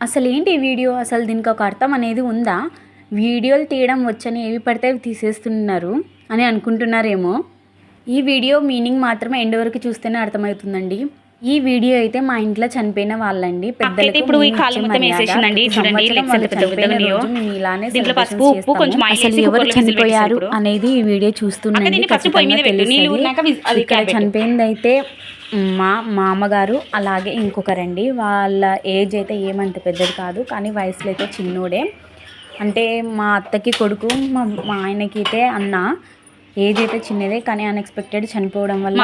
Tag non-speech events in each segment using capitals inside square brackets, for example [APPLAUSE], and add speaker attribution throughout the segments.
Speaker 1: అసలు ఏంటి ఈ వీడియో? అసలు దీనికి ఒక అర్థం అనేది ఉందా? వీడియోలు తీయడం వచ్చని ఏవి పడితే అవి తీసేస్తున్నారు అని అనుకుంటున్నారేమో? ఈ వీడియో మీనింగ్ మాత్రం ఎండ్ వరకు చూస్తేనే అర్థమవుతుందండి. ఈ వీడియో అయితే మా ఇంట్లో చనిపోయిన వాళ్ళండి
Speaker 2: అక్కయితే ఇప్పుడు ఈ కాళ్ళు మొత్తం వేసేసిందండి. చూడండి. దీంట్లో పసుపు, ఉప్పు, కొంచెం
Speaker 1: అసలు ఎవరు చనిపోయారు. అనేది ఈ వీడియో
Speaker 2: ఫస్ట్ పొయ్యి మీద పెట్టు. నీళ్ళు అది పెట్టు.
Speaker 1: చనిపోయింది అయితే మా మామగారు అలాగే ఇంకొకరండి వాళ్ళ ఏజ్ అయితే ఏమంత పెద్దది కాదు కానీ వయసులో అయితే చిన్నోడే అంటే మా అత్తకి కొడుకు మా మా ఆయనకి అయితే అన్న ఏజ్ అయితే చిన్నదే కానీ అన్ఎక్స్పెక్టెడ్ చనిపోవడం వల్ల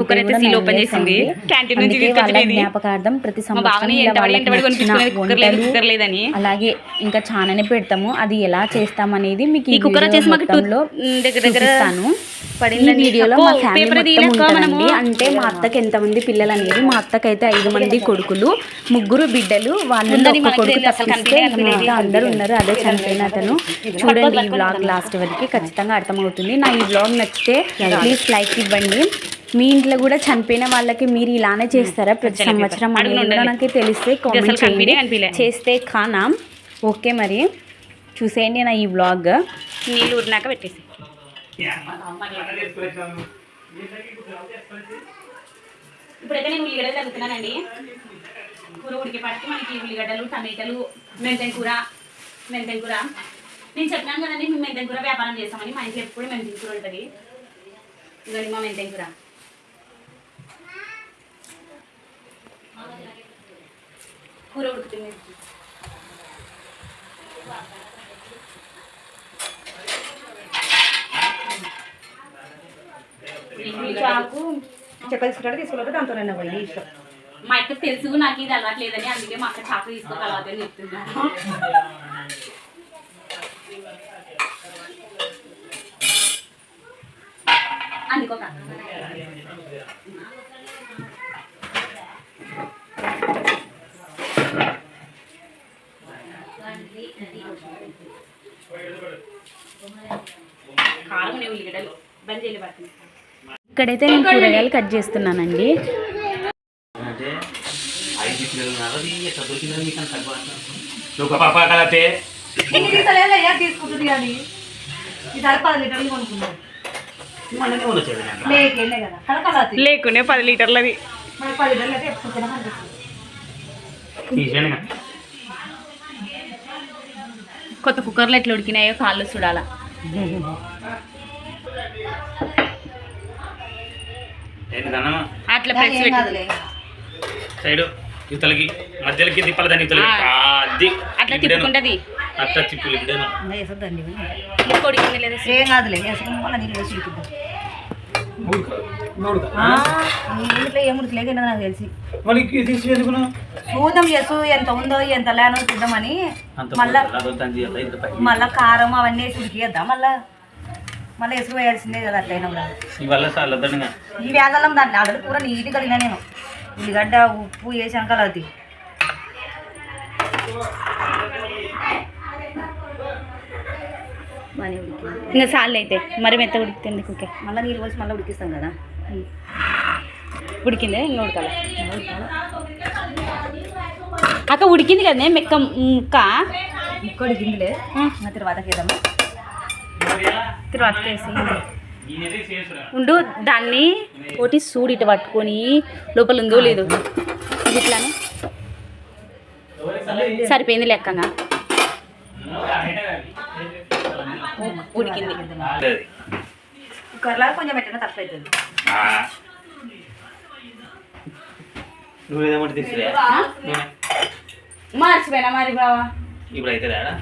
Speaker 2: కుక్కర్ అయితే.
Speaker 1: జ్ఞాపకార్థం ప్రతి సంవత్సరం
Speaker 2: కుక్కర్ కుక్కర్
Speaker 1: అలాగే ఇంకా చాలానే పెడతాము. అది ఎలా చేస్తామనేది మీకు
Speaker 2: ఈ కుక్కర్ వచ్చేసి మాకు
Speaker 1: చూపిస్తాను. వీడియోలో
Speaker 2: అబ్బో,
Speaker 1: మా ఫ్యామిలీ ఉంటారండి. అంటే మా అత్తకి ఎంతమంది పిల్లలు అనేది మా అత్తకైతే ఐదు మంది కొడుకులు ముగ్గురు బిడ్డలు వాళ్ళ కొడుకు తప్పిస్తే అందరూ ఉన్నారు. అదే చనిపోయిన అతను. చూడండి ఈ బ్లాగ్ లాస్ట్ వరకు ఖచ్చితంగా అర్థమవుతుంది. నా ఈ బ్లాగ్ నచ్చితే ప్లీజ్ లైక్ ఇవ్వండి. మీ ఇంట్లో కూడా చనిపోయిన వాళ్ళకి మీరు ఇలానే చేస్తారా? ప్రతి
Speaker 2: చనిపోయి
Speaker 1: సంవత్సరం అనేది. నాకు తెలిస్తే కామెంట్ చేయండి. చేస్తే ఖానా ఓకే మరి. చూసేయండి నా ఈ బ్లాగ్
Speaker 2: నీళ్ళు ఊరినాక పెట్టేసి. ఇప్పుడైతే నేను ఉల్లిగడ్డలు తగ్గుతున్నానండి కూర ఉడికి పట్టి మనకి ఉల్లిగడ్డలు టమాటాలు మెంతెం కూర మెంతెం కూర. నేను చెప్పినాను కదండి మేము మెంతెం కూర వ్యాపారం చేస్తామని. మా ఇంట్లో ఎప్పుడు మెంతెం కూర ఉంటుంది ఇదండి మా మెంతెం కూర. కూర ఉడుకుతుంది. చాకు.
Speaker 3: చెక్క తీసుకుంటాడు తీసుకుంటే దాంతో పోయి ఇష్టం.
Speaker 2: మా అక్క తెలుసు నాకు ఇది అలవాట్లేదని అందుకే మా అక్క చాకు తీసుకోగలవద్దని చెప్తున్నాను కారం ఉల్లిగడ్డలు. బంద్ పడుతుంది
Speaker 1: ఇక్కడైతే నేను కూరగాయలు కట్ చేస్తున్నానండి.
Speaker 3: తీసుకుంటుంది కానీ. ఈసారి పది లీటర్లు కొనుక్కున్నాం
Speaker 2: లేకునే పది లీటర్లది. కొత్త కుక్కర్లో ఎట్లా ఉడికినాయో కాళ్ళు చూడాల. అట్లా ప్రెస్
Speaker 4: సైడు ఇవతలకి మధ్యలోకి తిప్పాలి దాన్ని
Speaker 2: అట్లా తిప్పుకుంటది.
Speaker 4: అట్లా తిప్పులు ఇప్పుడేను
Speaker 3: ఏం కాదులే ఇంట్లో నాకు తెలిసి. చూద్దాం చేసు ఎంత ఉందో ఎంత లేనో చూద్దామని
Speaker 4: అంత
Speaker 3: మళ్ళా మళ్ళా కారం అవన్నీ వేసి ఉడికిద్దాం మళ్ళా? మళ్ళీ వేసుకు వేయాల్సిందే కదా అట్లయినా కూడా. ఈ వేదలం దాన్ని ఆల్రెడీ కూర నీట్గా తిన్నా నేను. ఉల్లిగడ్డ ఉప్పు వేసాను కలవతి బాగానే ఉడికింది.
Speaker 2: ఇంకా సార్లు అయితే మరి మెత్త ఉడికింది కుక్క
Speaker 3: మళ్ళీ నీళ్ళు పోసి మళ్ళీ ఉడికిస్తాం కదా.
Speaker 2: ఉడికిందే? ఇంకా ఉడకాలి? అక్క ఉడికింది కదా మెక్క ముక్క?
Speaker 3: ముక్క ఉడికిందిలే తర్వాత వేద్దామా
Speaker 2: తర్వాత వేసి ఉండు దాన్ని ఒకటి సూడి ఇటు పట్టుకొని లోపల ఉందో లేదో. ఇట్లానే. సరిపోయింది? లెక్కగా ఉడికింది.
Speaker 3: కుక్కర్లా కొంచెం పెట్టిన తక్కువ అవుతుంది.
Speaker 4: నువ్వేదేమంటే తీసుకురా.
Speaker 2: మర్చిపోయినా మరి బావా.
Speaker 4: ఇప్పుడు అయితే రాడా?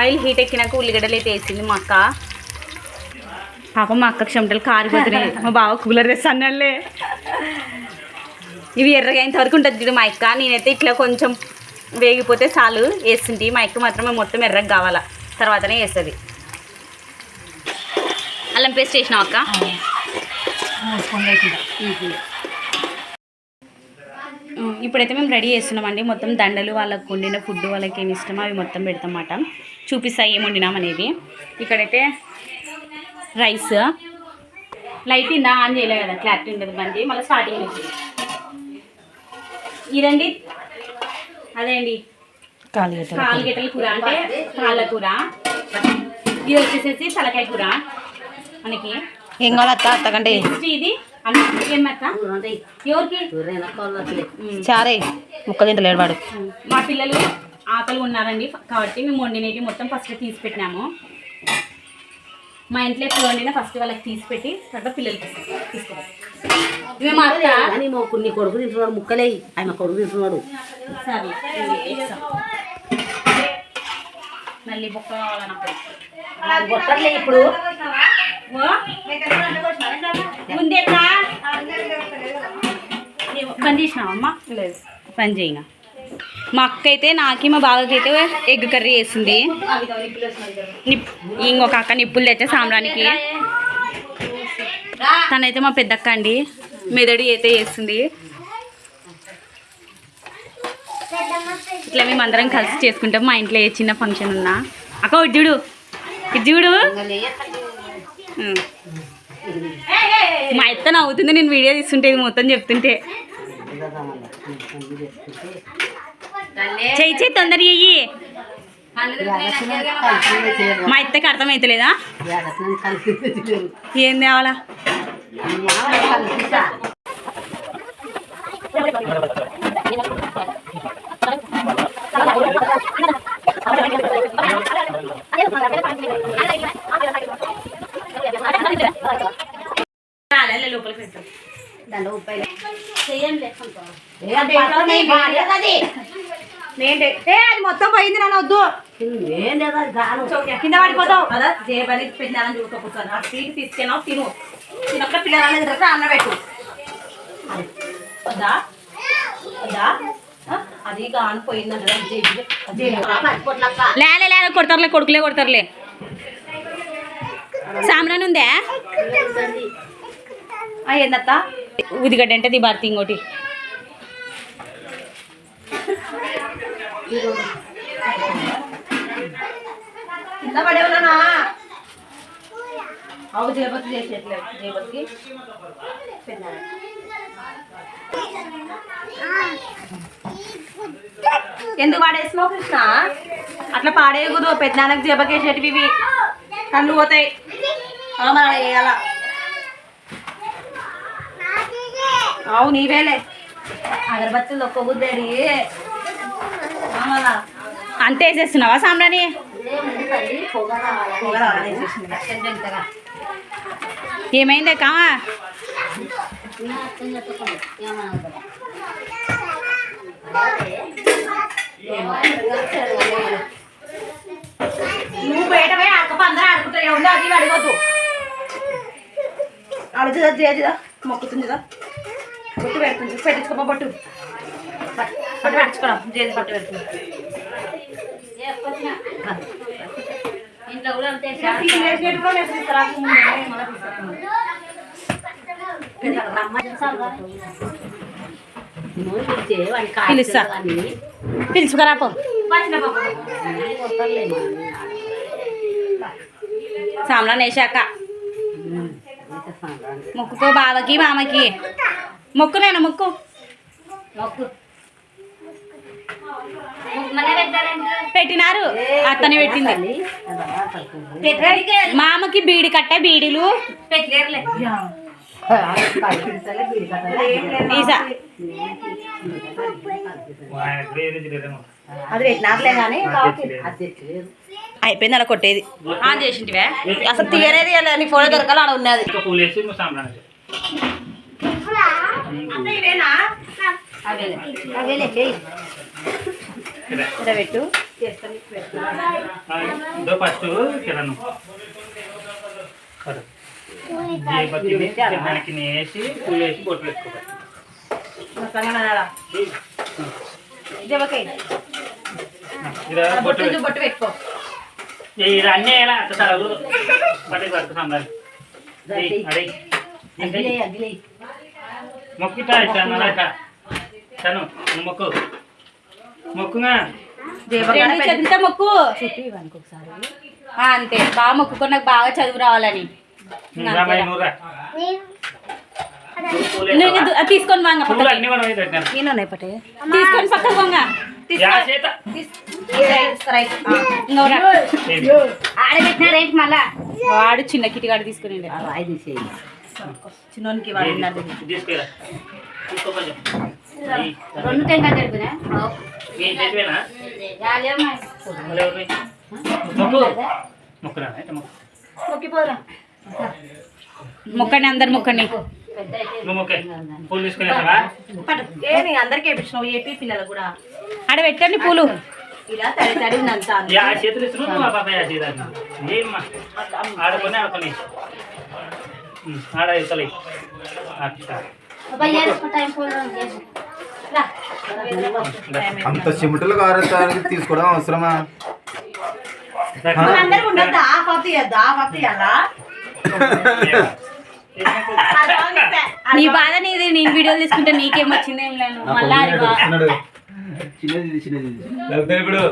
Speaker 2: ఆయిల్ హీట్ ఎక్కినాక ఉల్లిగడ్డలు అయితే వేసింది మా అక్క. పాపం మా అక్క చెమటలు కారిపోతున్నాయి. మా బావ కూలర్ తెస్తా అన్నాడులే ఇవి ఎర్రగైనంత వరకు ఉంటుంది చూడు మా అక్క. నేనైతే ఇట్లా కొంచెం వేగిపోతే చాలు వేస్తుంటే. మా అక్క మాత్రమే మొత్తం ఎర్రగా కావాలా. తర్వాతనే వేస్తుంది. అల్లం పేస్ట్ వేసినావు అక్క? ఇప్పుడైతే మేము రెడీ చేస్తున్నామండి. మొత్తం దండలు వాళ్ళకి వండిన ఫుడ్ వాళ్ళకి ఏమి ఇష్టమో అవి మొత్తం పెడతామన్నమాట. చూపిస్తా ఏమి వండినాం అనేది ఇక్కడైతే రైస్. లైట్ ఇందా? ఆన్ చేయలే కదా క్లారిటీ ఉండదు బండి. మళ్ళీ స్టార్టింగ్ నుంచి ఇదండి. అదే అండి కాలు గిట్టల కూర అంటే కాళ్ళ కూర. ఇది వచ్చేసేసి తలకాయ కూర. మనకి
Speaker 3: ఏం కావాలి అత్త? అత్తకంటే
Speaker 2: నెక్స్ట్ ఇది.
Speaker 3: చారే ముక్క తింటలేడు వాడు
Speaker 2: మా పిల్లలు ఆకలి ఉన్నారండి కాబట్టి మేము వండినవి మొత్తం ఫస్ట్ తీసి పెట్టినాము. మా ఇంట్లో ఎప్పుడు వండినా ఫస్ట్ వాళ్ళకి తీసి పెట్టి తర్వాత పిల్లలకి ఇవి మా అత్త.
Speaker 3: నీ మొక్కు నీ కొడుకు తింటున్నాడు ముక్కలే. ఆయన కొడుకు తింటున్నాడు.
Speaker 2: సరే. మళ్ళీ బొక్క కావాలన్నప్పుడు.
Speaker 3: ఇప్పుడు.
Speaker 2: ఎట్లా? పని చేసినావమ్మా లేదు. పని చేయన? మా అక్క అయితే నాకి మా బావకి అయితే ఎగ్ కర్రీ వేసింది నిప్ ఇంకొక అక్క నిప్పులు తెచ్చా సాంబ్రానికి తనైతే మా పెద్దక్క అండి. మెదడు అయితే వేస్తుంది ఇట్లా మేము అందరం కలిసి చేసుకుంటాం మా ఇంట్లో ఏ చిన్న ఫంక్షన్ ఉన్నా. అక్క ఉజ్జుడు చూడు. మా అత్త నవ్వుతుంది నేను వీడియో తీస్తుంటే ఇది మొత్తం చెప్తుంటే. చెయ్యి చెయ్యి తొందర చెయ్యి మా అత్తకి అర్థమవుతలేదా ఏం తేవాలా లోపలికి పెట్టాం
Speaker 3: ఏంటి? ఏ అది మొత్తం పోయింది నన్ను వద్దు. కింద పడిపోతావు. కదా జేబని పెట్టినాలని చూసుకోకూడదు ఆ సీట్ తీసుకెళ్ళావు తిను. తినక్కడ పిల్లలు అనేది తర్వాత అన్న పెట్టు. వద్దా? వద్దా? అది
Speaker 2: లేలే లేలే కొడతారులే కొడుకులే కొడతారులే. సామ్రాన్ ఉందా?
Speaker 3: ఏందత్త?
Speaker 2: ఉదిగడ్డ అంటే దిబార్తి ఇంకోటి.
Speaker 3: కింద పడే ఉన్నానా అవు జేబతి చేసేట్లేదు జేబతికి ఎందుకు పాడేసినావు కృష్ణ? అట్లా పాడేయకూడదు పెద్దనాన్నకి జేబకేసేటివి ఇవి. కళ్ళు పోతాయి. ఆ, వేయాల? అవు నీవేలే. అగరబత్తులు ఒక్క మళ్ళా
Speaker 2: అంతే వేసేస్తున్నావా
Speaker 3: వేసేసింది.
Speaker 2: ఏమైందే కామా
Speaker 3: నువ్వు బయట పోయి అక్క అందరూ అది ఇవి అడగొద్దు. అడుగుదా చేదిదా మొక్కుతుందిదా? బొట్టు పెడుతుంది. పెట్టించుకోపా బొట్టు? పట్టు పట్టు పెట్టించుకోవడం చేతి పట్టు పెడుతుంది
Speaker 2: పిలుస్తా. పిలుచుకురా పో సామ్రాన్ వేసాక మొక్కుకో బావకి మామకి. మొక్కు నేను మొక్కు. పెట్టినారు. అత్తనే పెట్టింది. మామకి బీడి కట్టే బీడీలు. ఈసా.
Speaker 3: అది పెట్టినారులే కానీ
Speaker 2: అయిపోయింది అలా కొట్టేది. ఆన్ చేసింటివే?
Speaker 3: అసలు తీయనేది నీ ఫోటో దొరకాలి ఆడ ఉన్నది. అవేలే చేయి
Speaker 2: పెట్టు.
Speaker 4: ఫస్ట్ కిరణం దీపతిని కిరణానికి వేసి పూలు వేసి బొట్లు వేసుకోవాలి బొట్టు
Speaker 3: బొట్టు
Speaker 4: పెట్టు.
Speaker 3: బొట్టు పెట్టుకో.
Speaker 4: అన్నీ ఎలా? అంత సరదు పట్టి పడుతు సాంబ్రాన్ని అడే
Speaker 3: అగ్గిలే
Speaker 4: ఇట్లా తను నువ్వు మొక్కు. మొక్కుగా
Speaker 2: రెండు చదివితే మొక్కు. ఆ, అంతే. బాగా మొక్కుకో నాకు బాగా చదువు రావాలని. తీసుకొని వాంగ
Speaker 3: నేను పట్టే.
Speaker 2: తీసుకొని పక్కకు వాంగ ఆడబెట్టినారేంటి మళ్ళా? వాడు చిన్న కిటిగాడు తీసుకుని
Speaker 3: ఐదు చిన్నోనికి వాడు ఉన్నాడు.
Speaker 4: తీసుకురా తీసుకో కొంచెం ఈ,
Speaker 2: రెండు జరిపినా
Speaker 4: మొక్కు.
Speaker 2: మొక్కండి అందరు మొక్కండి.
Speaker 4: నువ్వు మొక్కే. పూలు తీసుకునేసావా
Speaker 3: పట్టు. ఏ నీ అందరికీ వేపించినావు ఏపీ పిల్లలు కూడా.
Speaker 2: ఆడ పెట్టండి పూలు.
Speaker 3: ఇలా తడి తడి
Speaker 4: చేతులు ఆడ ఇతలే అచ్చా
Speaker 5: అంత చెమటలు కారడానికి తీసుకోవడం అవసరమా?
Speaker 2: నీ బాధ నీది నేను వీడియోలు తీసుకుంటే నీకేం వచ్చింది ఏం లేదు. మళ్ళా
Speaker 5: చిన్నది చిన్నది.
Speaker 4: ఇప్పుడు?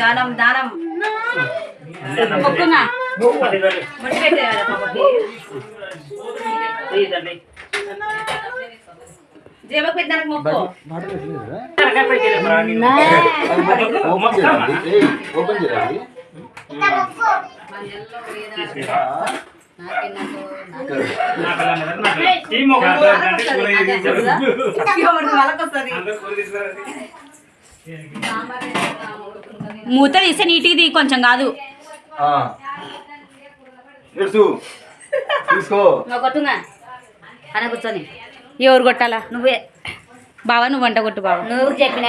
Speaker 3: దానం దానం పాపకి జీవకు పెట్టడానికి మొక్కు.
Speaker 5: ఓపెన్ చేయాలి
Speaker 2: మూత తీస్తే నీటిది కొంచెం కాదు
Speaker 3: అని కూర్చొని
Speaker 2: ఎవరు కొట్టాలా
Speaker 3: నువ్వే
Speaker 2: బావా నువ్వు వంట కొట్టు బావా
Speaker 3: నువ్వు చెప్పిన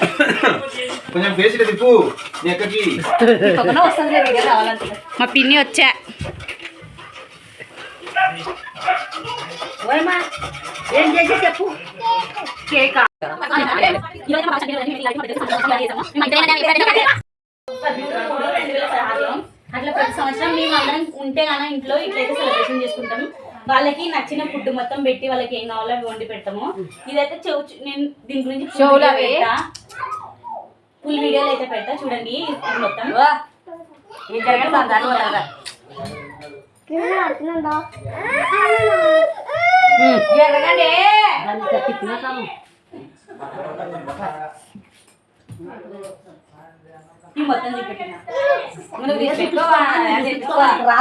Speaker 3: [COUGHS]
Speaker 5: కొంచెం తిప్పు ఎక్కకి
Speaker 2: మా పిన్ని వచ్చా.
Speaker 3: ఏం చేసి చెప్పు. కేక్.
Speaker 2: అట్లా ప్రతి సంవత్సరం మేము అందరం ఉంటే గాన ఇంట్లో ఇట్లయితే సెలబ్రేషన్ చేసుకుంటాం. వాళ్ళకి నచ్చిన ఫుడ్ మొత్తం పెట్టి వాళ్ళకి ఏం కావాలో అవి వండి పెడతాము. ఇదైతే చెవు నేను దీని గురించి ఫుల్ వీడియోలు అయితే పెడతా చూడండి మొత్తం.
Speaker 3: జరగండి.
Speaker 2: మొత్తం చూపెట్టిన.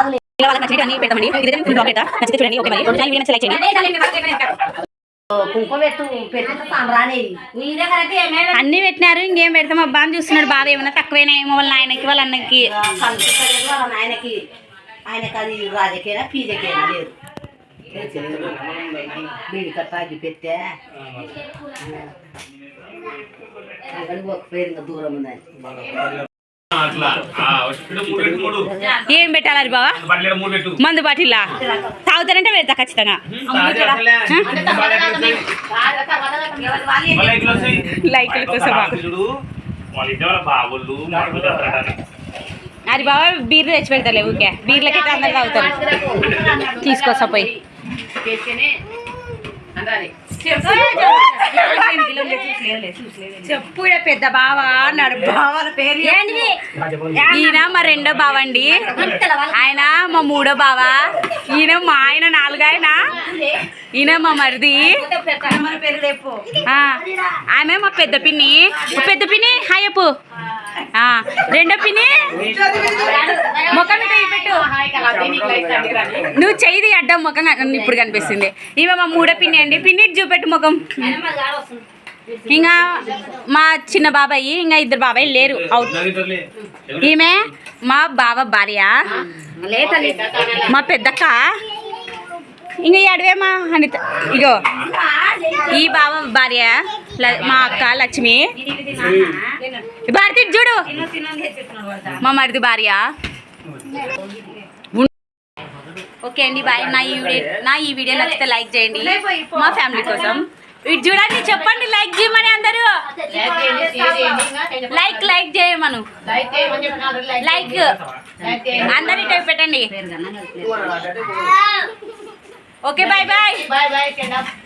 Speaker 3: నువ్వు
Speaker 2: అన్ని
Speaker 3: ఏమైనా
Speaker 2: పెట్టినారు ఇంకేం పెడతాం? అబ్బా అని చూస్తున్నాడు బాబు ఏమన్నా తక్కువైనాయేమో వాళ్ళ ఆయనకి వాళ్ళ అన్నకి.
Speaker 3: ఆయనకి ఆయనకి అది లేదు. పెట్టే. ఒక పేరు ఇంకా దూరం ఉందని
Speaker 2: ఏం పెట్టాలి బావా? మందు బాటిల్లా తాగుతారంటే పెడతా ఖచ్చితంగా. కోసమా?
Speaker 4: మడుగులు తప్పరాటాలు.
Speaker 2: అది బావా బీర్లు తెచ్చి పెడతాలే ఊకే బీర్లకైతే అందరు తాగుతారు. తీసుకొస్తా పోయి
Speaker 3: చెప్పు. పెద్ద బావ అన్నాడు. బావాల పేరు
Speaker 2: ఈయన మా రెండో బావ అండి ఆయన మా మూడో బావ. ఈయన మా ఆయన నాలుగాయన ఈయన మా మరిది. ఆమె మా పెద్ద పిన్ని. పెద్ద పిన్ని హాయ్ చెప్పు. ఆ, రెండో ముఖం పెట్టు. నువ్వు చెయ్యి అడ్డం ముఖం ఇప్పుడు కనిపిస్తుంది. ఈమె మా మూడో పిన్ని అండి. పిన్ని చూపెట్టు ముఖం. ఇంకా మా చిన్న బాబాయి ఇంకా ఇద్దరు బాబాయ్ లేరు. అవుట్. ఈమె మా బావ భార్య. మా పెద్దక్క. ఇంకా ఈ మా అనిత ఇగో. ఈ బావ భార్య మా అక్క లక్ష్మి. భారతి చూడు. మా మరిది భార్య. ఓకే ఓకే అండి బాయ్. నా ఈ వీడియో నా ఈ వీడియో నచ్చితే లైక్ చేయండి. మా ఫ్యామిలీ కోసం. ఇటు చూడండి చెప్పండి లైక్ చేయమని అందరూ. లైక్ లైక్ చేయమను. లైక్. అందరి టైప్ పెట్టండి. Okay bye bye